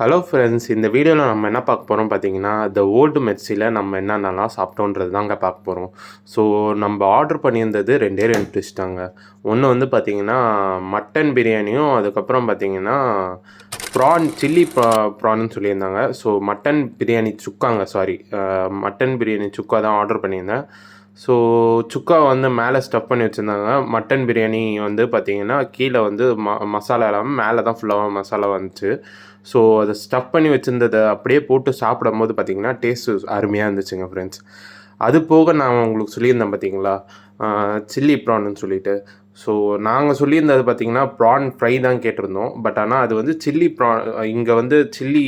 Hello friends இந்த வீடியோவில் நம்ம என்ன பார்க்க போகிறோம் பார்த்தீங்கன்னா த ஓல்டு மெர்சியில் நம்ம என்னென்னலாம் சாப்பிட்டோன்றது தாங்க பார்க்க போகிறோம் ஸோ நம்ம ஆர்டர் பண்ணியிருந்தது ரெண்டே ரெண்டு டிஷ் தாங்க. ஒன்று வந்து பார்த்தீங்கன்னா மட்டன் பிரியாணியும் அதுக்கப்புறம் பார்த்தீங்கன்னா ப்ரான் சில்லி ப்ரா ப்ரான்னு சொல்லியிருந்தாங்க. ஸோ மட்டன் பிரியாணி சுக்காங்க சாரி மட்டன் பிரியாணி சுக்கா தான் ஆர்டர் பண்ணியிருந்தேன். ஸோ சுக்கா வந்து மேலே ஸ்டஃப் பண்ணி வச்சுருந்தாங்க. மட்டன் பிரியாணி வந்து பார்த்திங்கன்னா கீழே வந்து ம மசாலா இல்லாமல் மேலே தான் ஃபுல்லாக மசாலா வந்துச்சு. ஸோ அதை ஸ்டஃப் பண்ணி வச்சுருந்ததை அப்படியே போட்டு சாப்பிடும் போது பார்த்திங்கன்னா டேஸ்ட்டு அருமையாக இருந்துச்சுங்க ஃப்ரெண்ட்ஸ் அது போக நான் உங்களுக்கு சொல்லியிருந்தேன் பார்த்தீங்களா? சில்லி ப்ரான்னு சொல்லிட்டு. ஸோ நாங்கள் சொல்லியிருந்தது பார்த்தீங்கன்னா ப்ரான் ஃப்ரை தான் கேட்டிருந்தோம். பட் ஆனால் அது வந்து சில்லி ப்ரான் இங்கே வந்து சில்லி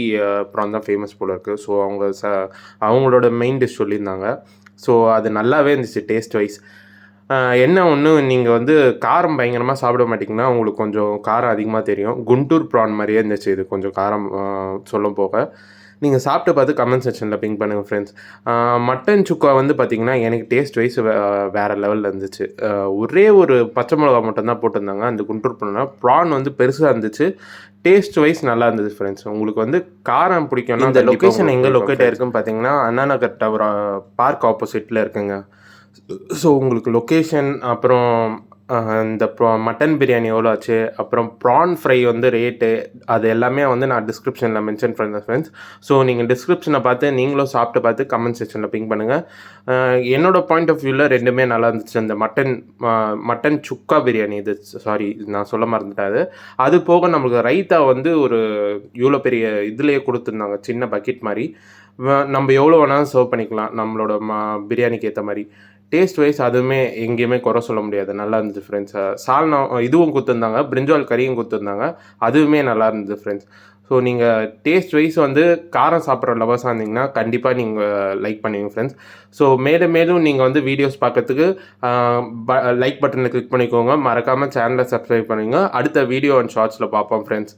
ப்ரான் தான் ஃபேமஸ் போல் இருக்குது ஸோ அவங்க ச அவங்களோட மெயின் டிஷ் சொல்லியிருந்தாங்க. ஸோ அது நல்லாவே இருந்துச்சு டேஸ்ட் வைஸ் என்ன ஒன்று நீங்கள் வந்து காரம் பயங்கரமாக சாப்பிட மாட்டிங்கன்னா உங்களுக்கு கொஞ்சம் காரம் அதிகமாக தெரியும். குண்டூர் ப்ரான் மாதிரியே இருந்துச்சு. இது கொஞ்சம் காரம் சொல்ல போக. நீங்கள் சாப்பிட்டு பார்த்து கமெண்ட் செக்ஷனில் பிங்க் பண்ணுங்கள் ஃப்ரெண்ட்ஸ் மட்டன் சுக்கா வந்து பார்த்திங்கன்னா எனக்கு டேஸ்ட் வைஸ் வேறு லெவலில் இருந்துச்சு. ஒரே ஒரு பச்சை மிளகா மட்டும்தான் போட்டிருந்தாங்க. அந்த குண்டூர் ப்ரான் ப்ரான் வந்து பெருசாக இருந்துச்சு. டேஸ்ட் வைஸ் நல்லா இருந்தது ஃப்ரெண்ட்ஸ் உங்களுக்கு வந்து காரம் பிடிக்கும்னா இந்த லொக்கேஷன் எங்கே லொக்கேட் ஆயிருக்குன்னு பார்த்தீங்கன்னா அண்ணா நகர் டவர் பார்க் ஆப்போசிட்டில் இருக்குங்க. ஸோ உங்களுக்கு லொக்கேஷன் அப்புறம் இந்த ப்ரா மட்டன் பிரியாணி எவ்வளோ ஆச்சு? அப்புறம் ப்ரான் ஃப்ரை வந்து ரேட்டு அது எல்லாமே வந்து நான் டிஸ்கிரிப்ஷனில் மென்ஷன் பண்ணுறேன் ஃப்ரெண்ட்ஸ் ஸோ நீங்கள் டிஸ்கிரிப்ஷனை பார்த்து நீங்களும் சாப்பிட்டு பார்த்து கமெண்ட் செக்ஷனில் பிங்க் பண்ணுங்கள் என்னோடய பாயிண்ட் ஆஃப் வியூவில் ரெண்டுமே நல்லா இருந்துச்சு. அந்த மட்டன் மட்டன் சுக்கா பிரியாணி இது சாரி நான் சொல்ல மறந்துட்டேன். அது அது போக நம்மளுக்கு ரைத்தா வந்து ஒரு இவ்வளோ பெரிய இதுலேயே கொடுத்துருந்தாங்க. சின்ன பக்கெட் மாதிரி. நம்ம எவ்வளோ வேணாலும் சர்வ் பண்ணிக்கலாம். நம்மளோட ம பிரியாணிக்கு ஏற்ற மாதிரி. டேஸ்ட் வைஸ் அதுவுமே எங்கேயுமே குறை சொல்ல முடியாது. நல்லா இருந்துச்சு ஃப்ரெண்ட்ஸ் சால்னா இதுவும் கொடுத்துருந்தாங்க பிரிஞ்சால் கறியும் கொடுத்துருந்தாங்க அதுவுமே நல்லா இருந்தது ஃப்ரெண்ட்ஸ் ஸோ நீங்கள் டேஸ்ட் வைஸ் வந்து காரம் சாப்பிட்ற லவர்ஸாக இருந்தீங்கன்னா கண்டிப்பாக நீங்கள் லைக் பண்ணுவீங்க ஃப்ரெண்ட்ஸ் ஸோ மேலும் மேலும் நீங்கள் வந்து வீடியோஸ் பார்க்கறதுக்கு லைக் பட்டனை கிளிக் பண்ணிக்கோங்க. மறக்காமல் சேனலை சப்ஸ்கிரைப் பண்ணுவீங்க அடுத்த வீடியோ அண்ட் ஷார்ட்ஸில் பார்ப்போம் ஃப்ரெண்ட்ஸ்